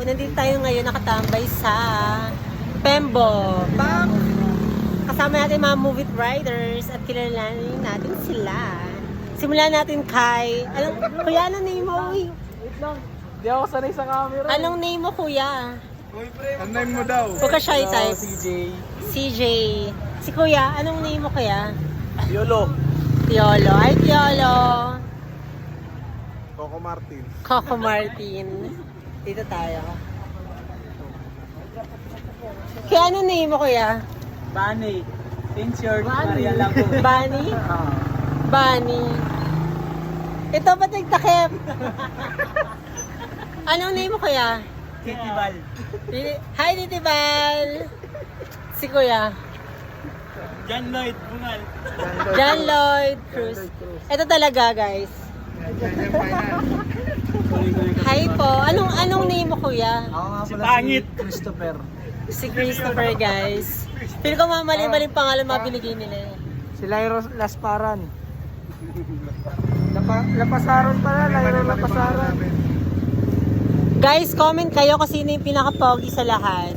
Nandito tayo ngayon nakatambay sa Pembo. Bang! Kasama natin mga movie writers at kilalanin natin sila. Simulan natin kay... Anong, kuya, anong name mo? Uy, Wait lang. Di ako sanay sa camera. Anong name mo, kuya? Ang name mo daw? Huwag ka shy type. CJ. CJ. Si kuya, anong name mo kaya? Yolo. Tiolo. Ay, Tiolo. Coco Martin. Coco Martin. Dito tayo. Kaya anong name mo kuya? Bunny. In short, Bunny. Maria po. Bunny? Ah. Bunny. Ito ba't nagtakip? Anong name mo kuya? Kitty Hi, Ditibal! Si kuya. John Lloyd Bungal. John Lloyd Cruz. Ito talaga, guys. Hi po. Anong anong name mo, kuya? Ako nga Si pala Pangit. si Christopher. Si Christopher, guys. Feel ko mamali-maling pangalan mga binigay nila. eh. Si Lyro Lasparan. Lapa, lapasaran pala, Lyro Lapasaran. Guys, comment kayo kung sino yung pinaka-pogi sa lahat.